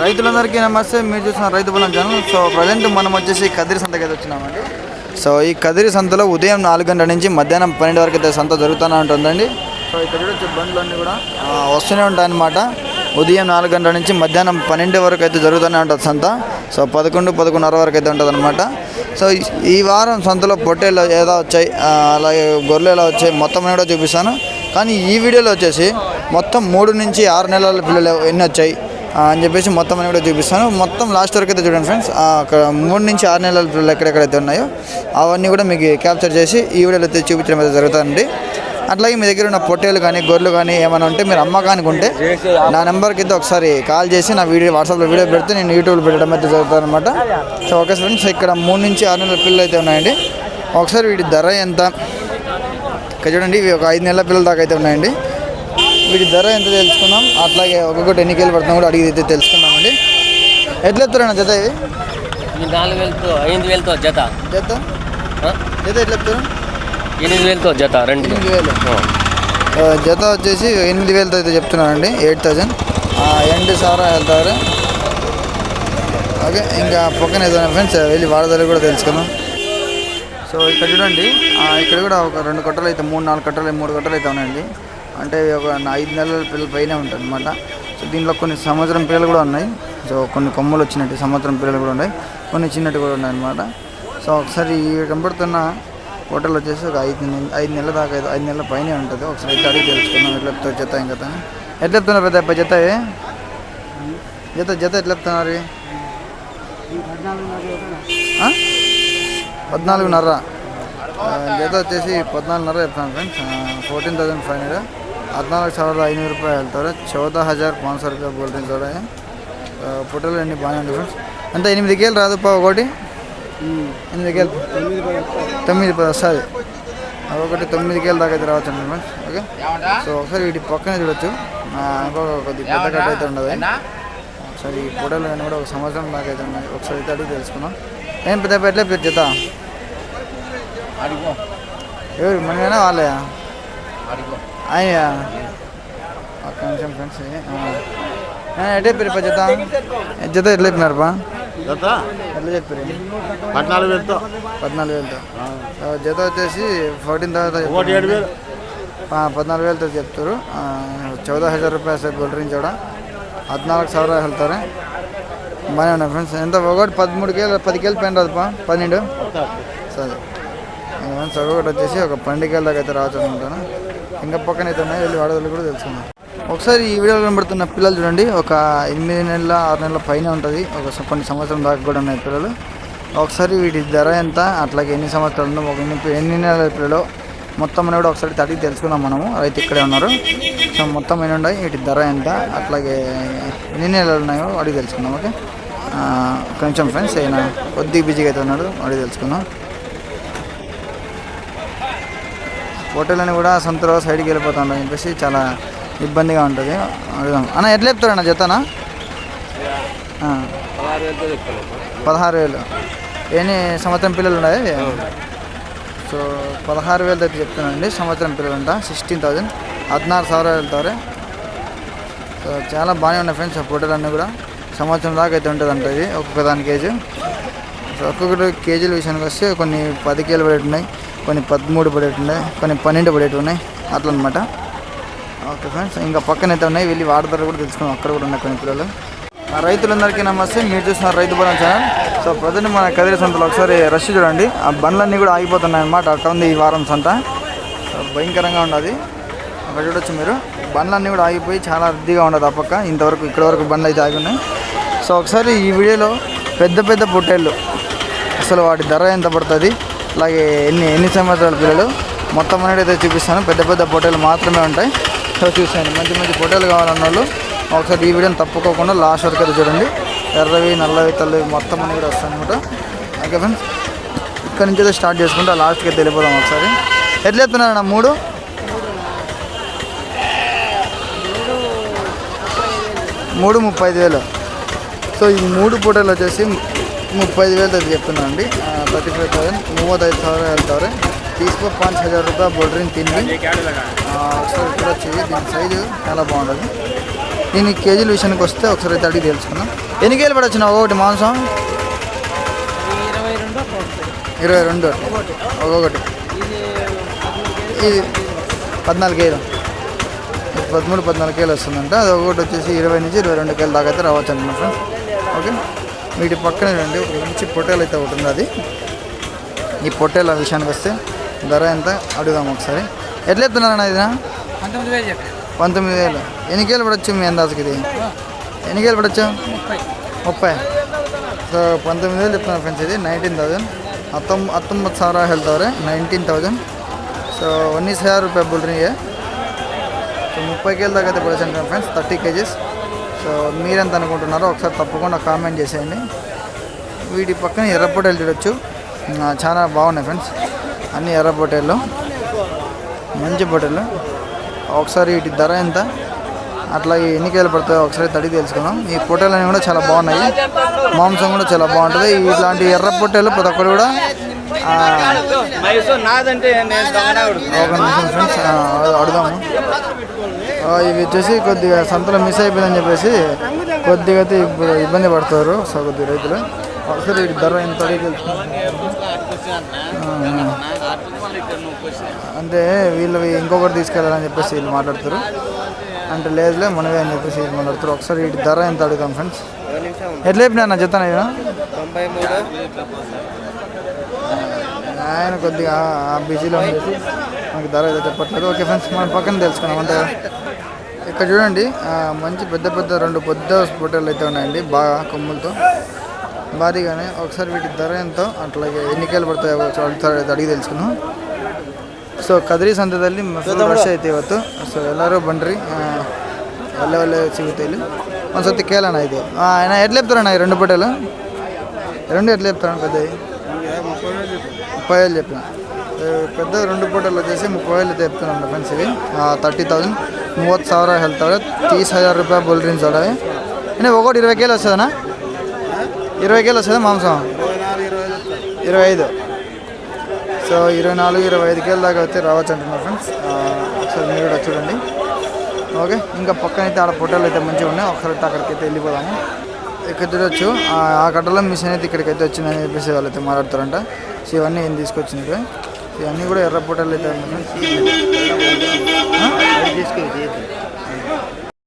రైతులందరికీ నమస్తే. మీరు చూసిన రైతు బలం ఛానల్. సో ప్రజెంట్ మనం వచ్చేసి కదిరి సంతకి అయితే వచ్చినామండి. సో ఈ కదిరి సంతలో ఉదయం నాలుగు గంటల నుంచి మధ్యాహ్నం పన్నెండు వరకు అయితే సంత జరుగుతూనే ఉంటుందండి. సో ఇక్కడ వచ్చే బండ్లు అన్నీ కూడా వస్తూనే ఉంటాయన్నమాట. ఉదయం నాలుగు గంటల నుంచి మధ్యాహ్నం పన్నెండు వరకు అయితే జరుగుతూనే ఉంటుంది సంత. సో పదకొండు పదకొండున్నర వరకు అయితే ఉంటుంది అనమాట సో ఈ- వారం సంతలో పొట్టేలు ఎలా వచ్చాయి అలాగే గొర్రెలు ఎలా వచ్చాయి మొత్తం కూడా చూపిస్తాను. కానీ ఈ వీడియోలో వచ్చేసి మొత్తం మూడు నుంచి ఆరు నెలల పిల్లలు ఎన్ని వచ్చాయి? అని చెప్పేసి మొత్తం అని కూడా చూపిస్తాను. మొత్తం లాస్ట్ వరకు అయితే చూడండి ఫ్రెండ్స్ అక్కడ మూడు నుంచి ఆరు నెలల పిల్లలు ఎక్కడెక్కడైతే ఉన్నాయో అవన్నీ కూడా మీకు క్యాప్చర్ చేసి ఈ వీడియోలో అయితే చూపించడం అయితే జరుగుతుందండి. అట్లాగే మీ దగ్గర ఉన్న పొట్టేలు కానీ గొర్రెలు కానీ ఏమైనా ఉంటే మీరు అమ్మకానికి ఉంటే నా నెంబర్కి అయితే ఒకసారి కాల్ చేసి నా వీడియో వాట్సాప్లో వీడియో పెడితే నేను యూట్యూబ్లో పెట్టడం అయితే జరుగుతుంది అనమాట సో ఓకే ఫ్రెండ్స్ ఇక్కడ మూడు నుంచి ఆరు నెలల పిల్లలు అయితే ఉన్నాయండి. ఒకసారి వీటి ధర ఎంత? ఇక్కడ చూడండి ఇవి ఒక ఐదు నెలల పిల్లల దాకా అయితే ఉన్నాయండి. వీటి ధర ఎంత తెలుసుకుందాం? అట్లాగే ఒక్కొక్కటి ఎన్ని కేలు పడుతుందో కూడా అడిగి అయితే తెలుసుకుందామండి. ఎట్లా ఎత్తారన్న జత ఈ నాలుగు వేలతో ఎనిమిది వేలతో జత. జత? జత ఎట్లా ఎత్తారు ఎనిమిది వేలతో జత రెండు. ఎనిమిది వేలు. జత వచ్చేసి ఎనిమిది వేలతో అయితే చెప్తున్నానండి ఎయిట్ థౌజండ్. ఎండు సారా వెళ్తారు. ఓకే ఇంకా పక్కన ఏదైనా ఫ్రెండ్స్ వెళ్ళి వాడదారు కూడా తెలుసుకుందాం. సో ఇక్కడ చూడండి ఇక్కడ కూడా ఒక రెండు కట్టలు అయితే మూడు నాలుగు కట్టలు మూడు కట్టలు అయితే ఉన్నాయండి. అంటే ఒక ఐదు నెలల పిల్లల పైన ఉంటుంది అనమాట సో దీంట్లో కొన్ని సంవత్సరం పిల్లలు కూడా ఉన్నాయి. సో కొన్ని కొమ్మలు వచ్చినట్టు సంవత్సరం పిల్లలు కూడా ఉన్నాయి. కొన్ని చిన్నట్టు కూడా ఉన్నాయి అనమాట సో ఒకసారి ఈ కనబడుతున్న హోటల్ వచ్చేసి ఒక ఐదు నెల- ఐదు నెలల దాకా అయితే ఐదు నెలల పైనే ఉంటుంది. ఒకసారి అయితే అడిగి తెలుసుకున్నాం ఎట్లా చెప్తారు జత ఇంకా తను. ఎట్లా చెప్తున్నారు పెద్ద అబ్బాయి జత? జత జత ఎట్లా చెప్తున్నారు? పద్నాలుగున్నర. జత వచ్చేసి పద్నాలుగున్నర చెప్తాను friends. Fourteen thousand five hundred ಹದಿನಾಲ್ಕು ಸಾವಿರದ ಐನೂರು ರೂಪಾಯಿ ಹೇಳ್ತಾರೆ చౌద హజార్ పాంచ్ సో రూపాయలు బోల్డ్రింగ్ చూడ ఫోటోలు అన్నీ బాగానే ఉంది ఫ్రెండ్స్ అంతా ఎనిమిది కేలు రాదుపా ఒకటి ఎనిమిది కేలు తొమ్మిది పది వస్తుంది ఒకటి తొమ్మిది కేలు దాకా అయితే రావచ్చు అండి ఫ్రెండ్స్ ఓకే సో ఒకసారి వీటి పక్కనే చూడొచ్చు ఆ, ఇంకొక కొద్ది పెద్ద కట్ట అయితే ఉండదు ఒకసారి ఈ ఫోటోలు అన్నీ కూడా ఒక సంవత్సరం దాకా అయితే ఉన్నాయి ఒకసారి అయితే అడిగి తెలుసుకుందాం ఏం పెద్ద పెట్టలే పెద్ద జత ఎవరు మనమేనా వాళ్ళయా అయ్యా ఒక్క నిమిషం ఫ్రెండ్స్ ఎట్లా చెప్పారు జత జత ఎట్లా చెప్పినారు బా జత ఎట్లా చెప్పారు పద్నాలుగు వేలతో పద్నాలుగు వేలతో ఆ, జత వచ్చేసి ఫోర్టీన్ తర్వాత ఒకటి ఏడు వేలు పద్నాలుగు వేలతో చెప్తారు చౌద హజార్ రూపాయలు సార్ బోల్డ్రింగ్ చూడ ಹದಿನಾಲ್ಕು ಸಾವಿರ ಹೇಳ್ತಾರೆ బాగానే ఉన్నాయి ఫ్రెండ్స్ ఎంత ఒకటి పదమూడు కేలు పది కేలు పెయిన్ రాదుపా పన్నెండు సరే ఫ్రెండ్స్ ఒకటి వచ్చేసి ఒక పన్నెండు కేల దాకా అయితే రావచ్చు అనుకుంటాను ఇంకా పక్కన అయితే ఉన్నాయి వెళ్ళి వాడవాళ్ళు కూడా తెలుసుకుందాం. ఒకసారి ఈ వీడియోలో కనబడుతున్న పిల్లలు చూడండి. ఒక ఎనిమిది నెలల ఆరు నెలల పైన ఉంటుంది. ఒక కొన్ని సంవత్సరం దాకా కూడా ఉన్నాయి పిల్లలు. ఒకసారి వీటి ధర ఎంత? అట్లాగే ఎన్ని సంవత్సరాలు ఒక ఎన్ని ఎన్ని నెలల పిల్లలు? మొత్తం అని కూడా ఒకసారి తడిగి తెలుసుకుందాం మనము. రైతు ఇక్కడే ఉన్నారు. సో మొత్తం ఎన్ని ఉన్నాయి? వీటి ధర ఎంత? అట్లాగే ఎన్ని నెలలు ఉన్నాయో అడిగి తెలుసుకుందాం ఓకే? కొంచెం ఫ్రెండ్స్ అయినా కొద్దిగా బిజీగా అయితే ఉన్నాడు అడిగి తెలుసుకుందాం. హోటల్ అని కూడా సొంతలో సైడ్కి వెళ్ళిపోతుండని చెప్పేసి చాలా ఇబ్బందిగా ఉంటుంది. అడుగుదాం. అన్న ఎట్లా చెప్తారన్న జతనా? పదహారు వేలు. ఎన్ని సంవత్సరం పిల్లలు ఉన్నాయి? సో పదహారు వేలు దగ్గర చెప్తానండి సంవత్సరం పిల్లలు సిక్స్టీన్ థౌజండ్. హద్నారు సవరాలు వెళ్తారు. సో చాలా బాగానే ఉన్నాయి ఫ్రెండ్స్ హోటల్ అన్నీ కూడా. సంవత్సరం దాకా అయితే ఉంటుంది అంట ఇది. ఒక్కొక్క దాని కేజీ. సో ఒక్కొక్కటి కేజీల విషయానికి వస్తే కొన్ని పది కేజీలు పడి ఉన్నాయి. కొన్ని పదమూడు పడేటి ఉన్నాయి కొన్ని పన్నెండు పడేటి ఉన్నాయి అట్లా అనమాట ఓకే ఫ్రెండ్స్ ఇంకా పక్కన అయితే ఉన్నాయి వెళ్ళి వాడతారు కూడా తెలుసుకున్నాం అక్కడ కూడా ఉన్నాయి కొన్ని పిల్లలు. ఆ రైతులందరికీ నమస్తే మీరు చూస్తున్నారు రైతు బలం ఛానల్. సో ప్రజెంట్ మన కదిరి సంతలో ఒకసారి రష్ చూడండి. ఆ బండ్లన్నీ కూడా ఆగిపోతున్నాయి అనమాట అట్లా ఉంది ఈ వారం సంత. భయంకరంగా ఉన్నది అక్కడ చూడొచ్చు మీరు. బండ్లన్నీ కూడా ఆగిపోయి చాలా రద్దీగా ఉండదు ఆ పక్క. ఇంతవరకు ఇక్కడ వరకు బండ్లు అయితే ఆగి ఉన్నాయి. సో ఒకసారి ఈ వీడియోలో పెద్ద పెద్ద పొట్టేళ్ళు. అసలు వాటి ధర ఎంత పడుతుంది? అలాగే ఎన్ని ఎన్ని సంవత్సరాల పిల్లలు? మొత్తం అనేది అయితే చూపిస్తాను. పెద్ద పెద్ద ఫోటోలు మాత్రమే ఉంటాయి. సో చూసాను మంచి మంచి ఫోటోలు కావాలన్న వాళ్ళు ఒకసారి ఈ వీడియోని తప్పుకోకుండా లాస్ట్ వరకు అయితే చూడండి. ఎర్రవి నల్లవి తల్లి మొత్తం అని కూడా వస్తాయి అనమాట ఓకే ఫ్రెండ్స్ ఇక్కడ నుంచి అయితే స్టార్ట్ చేసుకుంటే. లాస్ట్కి అయితే వెళ్ళిపోదాం ఒకసారి. ఎట్లా ఎత్తున్నారన్న మూడు? మూడు ముప్పై ఐదు వేలు. సో ఈ మూడు ఫోటోలు వచ్చేసి ముప్పై ఐదు వేలు దగ్గర చెప్తున్నాను అండి ತರ್ಟಿ ಫೈವ್ ತೌಸಂಡ್ ಮೂವತ್ತೈದು ಸಾವಿರ ಹೇಳ್ತಾವ್ರೆ తీసుకుని పాంచ్ హజార్ రూపాయలు బోల్డ్ డ్రింక్ తిండి ఒకసారి ఇక్కడ వచ్చేది దీని సైజు చాలా బాగుంటుంది। నేను కేజీల విషయానికి వస్తే ఒకసారి అయితే అడిగి తెలుసుకుందాం ఎన్ని కేజీలు పడొచ్చినావు ఒకటి మాంసం? ఇరవై రెండు ఒక్కొక్కటి. ఇది పద్నాలుగు కేజీలు. పదమూడు పద్నాలుగు కేలు వస్తుందంట. అది ఒకటి వచ్చేసి ఇరవై నుంచి ఇరవై రెండు కేలు దాకా అయితే రావచ్చు అనమాట ఓకే? వీటి పక్కన రండి ఒక మంచి పొట్టేలు అయితే ఒకటి ఉంది అది ఈ పొట్టేల విషయానికి వస్తే ధర ఎంత అడుగుదాం ఒకసారి ఎట్లా చెప్తున్నారన్న ఇది పంతొమ్మిది వేలు చెప్పి పంతొమ్మిది వేలు ఎన్ని కేలు పడవచ్చు మీ అందాజుకి ఇది ఎన్ని కేలు పడవచ్చు ముప్పై ముప్పై సో పంతొమ్మిది వేలు చెప్తున్నారు ఫ్రెండ్స్ ఇది నైన్టీన్ థౌజండ్ ಹತ್ತೊಂಬ ಹತ್ತೊಂಬತ್ತು ಸಾವಿರ ಹೇಳ್ತವ್ರೆ ನೈನ್ಟೀನ್ ತೌಸಂಡ್ ಸೊ ಉನ್ನೀಸ್ ಹಜಾರ್ ರೂಪಾಯಿ ಬುಲ್ರಿಗೆ సో ముప్పై కేజీల దాకా అయితే పడేసాను ఫ్రెండ్స్ థర్టీ కేజీస్ So మీరెంత అనుకుంటున్నారో ఒకసారి తప్పకుండా కామెంట్ చేసేయండి. వీటి పక్కన ఎర్ర పొట్టేలు చూడొచ్చు. చాలా బాగున్నాయి ఫ్రెండ్స్. అన్ని ఎర్ర పొట్టేళ్ళు మంచి పొట్టేళ్ళు ఒకసారి వీటి ధర ఎంత? అట్లాగే ఎన్ని కేలు పడతాయో ఒకసారి తడిగి తెలుసుకుందాం. ఈ పొట్టేలు అనేవి కూడా చాలా బాగున్నాయి. మాంసం కూడా చాలా బాగుంటుంది. ఇట్లాంటి ఎర్ర పొట్టేలు ప్రతి ఒక్కరు కూడా ఒక నిమిషం ఫ్రెండ్స్ అడుగుదాము. ఇవి వచ్చేసి కొద్దిగా సంతలో మిస్ అయిపోయిందని చెప్పేసి కొద్దిగా అయితే ఇప్పుడు ఇబ్బంది పడతారు. సో కొద్దిగా రైతులు. ఒకసారి వీటి ధర ఎంత అడిగి అంటే వీళ్ళు ఇంకొకటి తీసుకెళ్ళాలని చెప్పేసి వీళ్ళు మాట్లాడతారు. అంటే లేదులే మనమే అని చెప్పేసి వీళ్ళు మాట్లాడతారు. ఒకసారి వీటి ధర ఎంత అడుగుతాం ఫ్రెండ్స్. ఎట్లా చెప్పినా నా చెప్తాను ఇక తొంభై మూడు ఆయన కొద్దిగా ఆ బిజీలో ఉంది మనకి ధర అయితే చెప్పట్లేదు. ఓకే ఫ్రెండ్స్ మనం పక్కన తెలుసుకున్నాం అంతే ఇక్కడ చూడండి మంచి పెద్ద పెద్ద రెండు పెద్ద పొట్టేలు అయితే ఉన్నాయండి బాగా కొమ్ములతో. భారీగానే ఒకసారి వీటి ధర ఎంతో అట్లాగే ఎన్నికలు పడతాయో అడిగి తెలుసుకుందాం. సో కదిరి సంతదల్లి ಫುಲ್ ರಶ್ ಐತೆ సో ಸೊ ಎಲ್ಲರೂ ಬನ್ನಿರಿ ಒಳ್ಳೆ ಒಳ್ಳೆ ಸಿಗುತ್ತೆ ಇಲ್ಲಿ ಒಂದು అయితే. ಕೇಳೋಣ ಇದು ಅಣ್ಣ ಎಡ್ಲು రెండు పొట్టలు? రెండు ఎట్లా చెప్తారణ పెద్ద ముప్పై వేలు చెప్పిన. పెద్ద రెండు పూటలు వచ్చేసి ముప్పై వేలు చెప్తున్నాను ఫ్రెండ్స్ ఇవి. Thirty thousand. ಮೂವತ್ತು ಸಾವಿರ ಹೇಳ್ತಾರೆ ತೀಸ್ ಹಜಾರ್ ರೂಪಾಯಿ ಬೋಲ್ ಡ್ರಿಂಕ್ಸ್ ಅಡವೆ ಇನ್ನು ఒకటి ఇరవై కేలు వస్తుందనా ఇరవై కేలు వస్తుందా మాంసం ఇరవై ఐదు సో ఇరవై నాలుగు ఇరవై ఐదు కేల దాకా అయితే రావచ్చు అంటున్నారు ఫ్రెండ్స్ ఒకసారి మీరు కూడా చూడండి ఓకే ఇంకా పక్కన అయితే ఆడ పొట్టలు అయితే మంచిగా ఉన్నాయి ఒకసారి అయితే అక్కడికి అయితే వెళ్ళిపోదాము ఇక్కడ చూడొచ్చు ఆ ఆ కట్టలో మిషన్ అయితే ఇక్కడికి అయితే వచ్చిందని చెప్పేసి వాళ్ళు అయితే మాట్లాడతారంట సో ఇవన్నీ ఏం తీసుకొచ్చినవి ఇవన్నీ కూడా ఎర్ర పొట్టలు అయితే. ఆ?